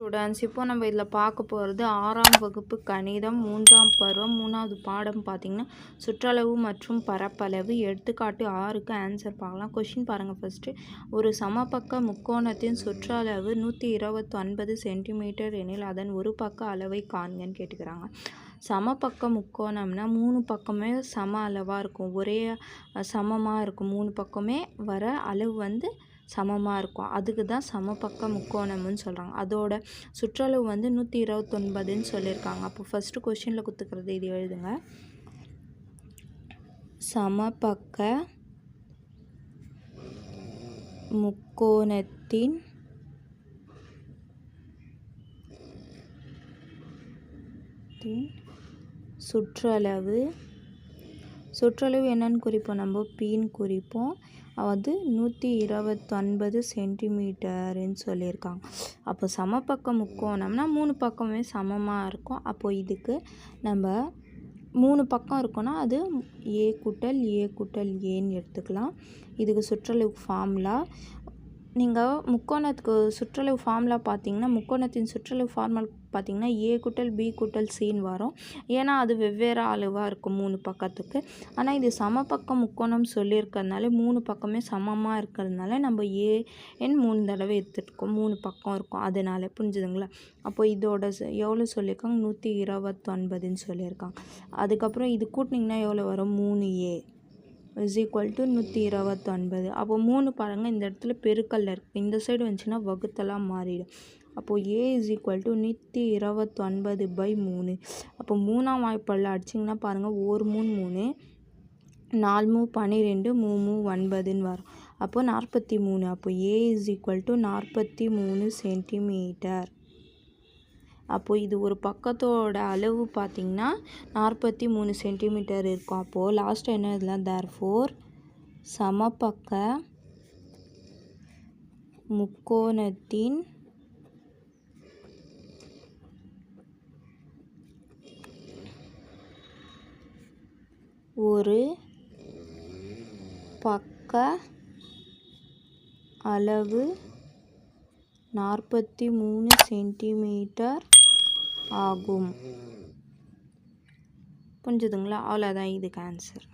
Students இப்போ நம்ம இதில் பார்க்க போகிறது ஆறாம் வகுப்பு கணிதம் மூன்றாம் பருவம் மூணாவது பாடம் பார்த்திங்கன்னா சுற்றளவு மற்றும் பரப்பளவு. எடுத்துக்காட்டு ஆறுக்கு ஆன்சர் பார்க்கலாம். கொஷின் பாருங்கள் ஃபஸ்ட்டு ஒரு சமபக்க முக்கோணத்தின் சுற்றளவு நூற்றி இருபத்தொன்பது சென்டிமீட்டர் எனில் அதன் ஒரு பக்க அளவை காண்கன்னு கேட்டுக்கிறாங்க. சமபக்க முக்கோணம்னா மூணு பக்கமே சம அளவாக இருக்கும். ஒரே சமமாக இருக்கும். மூணு பக்கமே வர அளவு வந்து சமமாக இருக்கும். அதுக்கு தான் சமபக்க முக்கோணம்னு சொல்கிறாங்க அதோட சுற்றளவு வந்து நூற்றி இருபத்தொன்பதுன்னு சொல்லியிருக்காங்க. அப்போ ஃபஸ்ட்டு கொஷினில் கொடுத்துக்கிறது இது எழுதுங்க. சமபக்க முக்கோணத்தின் சுற்றளவு சுற்றளவு என்னன்னு குறிப்போம். நம்ம பீன் குறிப்போம். அது நூற்றி இருபத்தொன்பது சென்டிமீட்டருன்னு சொல்லியிருக்காங்க. அப்போ சமபக்க முக்கோணம்னா மூணு பக்கமே சமமாக இருக்கும். அப்போது இதுக்கு நம்ம மூணு பக்கம் இருக்குன்னா அது ஏ கூட்டல் ஏ கூட்டல் ஏன்னு எடுத்துக்கலாம். இதுக்கு சுற்றளவு ஃபார்முலா நீங்கள் முக்கோணத்துக்கு சுற்றளவு ஃபார்முலா பார்த்தீங்கன்னா முக்கோணத்தின் சுற்றளவு ஃபார்மல் பார்த்தீங்கன்னா ஏ கூட்டல் பி கூட்டல் சின்னு வரும். ஏன்னா அது வெவ்வேறு அளவாக இருக்கும் மூணு பக்கத்துக்கு. ஆனால் இது சமபக்கம் முக்கோணம் சொல்லியிருக்கிறதுனால மூணு பக்கமே சமமாக இருக்கிறதுனால நம்ம ஏ என் மூணு தடவை எடுத்துருக்கோம். மூணு பக்கம் இருக்கும். அதனால புரிஞ்சுதுங்களா? அப்போ இதோட எவ்வளோ சொல்லியிருக்காங்க? நூற்றி இருபத்தொன்பதுன்னு சொல்லியிருக்காங்க. அதுக்கப்புறம் இது கூட்டினிங்கன்னா எவ்வளோ வரும்? மூணு ஏ இஸ் ஈக்குவல் டு நூற்றி இருபத்தொன்பது. அப்போது மூணு பாருங்கள் இந்த இடத்துல பெருக்கல்ல இருக்குது இந்த சைடு வந்துச்சுன்னா வகுத்தெல்லாம் மாறிடும். அப்போது ஏ இஸ் ஈக்குவல் டு நூற்றி இருபத்தொன்பது பை மூணு. அப்போ மூணாம் வாய்ப்பாடில் அடிச்சிங்கன்னா பாருங்கள் ஒரு மூணு மூணு நாலு மூ பன்னிரெண்டு மூ மூ ஒன்பதுன்னு வரும். அப்போது நாற்பத்தி மூணு. அப்போ ஏ இஸ் ஈக்குவல் டு நாற்பத்தி மூணு சென்டிமீட்டர் அப்போது இது ஒரு பக்கத்தோட அளவு பார்த்திங்கன்னா நாற்பத்தி மூணு சென்டிமீட்டர் இருக்கும். அப்போது லாஸ்ட் என்ன இதெல்லாம்? தேர் ஃபோர் சமபக்க முக்கோணத்தின் ஒரு பக்க அளவு நாற்பத்தி மூணு சென்டிமீட்டர் ஆகும். புரிஞ்சுதுங்களா? அவ்வளோதான் இதுக்கு ஆன்சர்